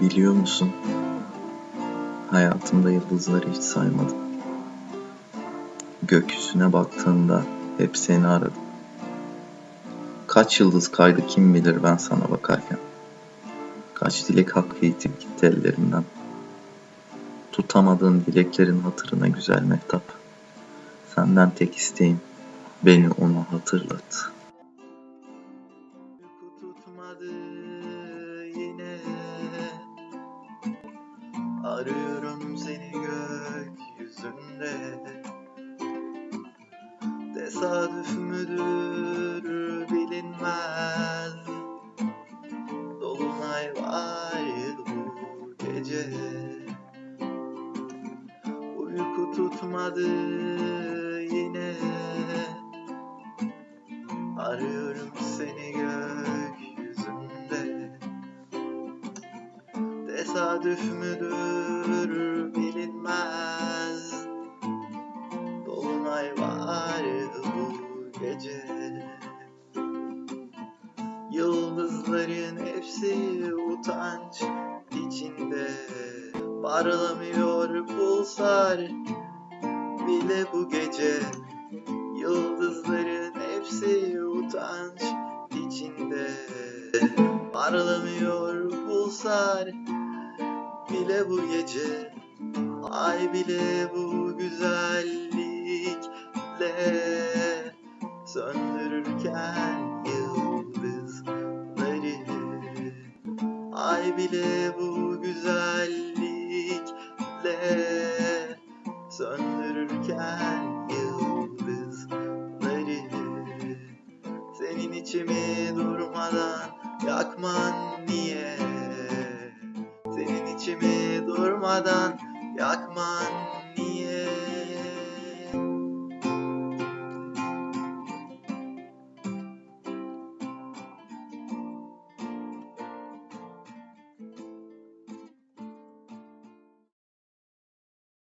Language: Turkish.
Biliyor musun? Hayatımda yıldızları hiç saymadım. Gökyüzüne baktığımda hep seni aradım. Kaç yıldız kaydı kim bilir ben sana bakarken. Kaç dilek hakkı yitip gitti ellerimden. Tutamadığın dileklerin hatırına güzel mehtap. Senden tek isteğim beni ona hatırlat. Tutmadı yine Arıyorum seni gökyüzünde Tesadüf müdür bilinmez. Dolunay var bu gece. Uyku tutmadı yine. Arıyorum Tesadüf müdür bilinmez. Dolunay var bu gece. Yıldızların hepsi utanç içinde. Parlamıyor pulsar bile bu gece. Yıldızların hepsi utanç içinde. Parlamıyor pulsar bile bu gece Ay bile bu güzellikle Söndürürken yıldızları Ay bile bu güzellikle Söndürürken yıldızları Senin içimi durmadan yakman niye? içimi durmadan yakman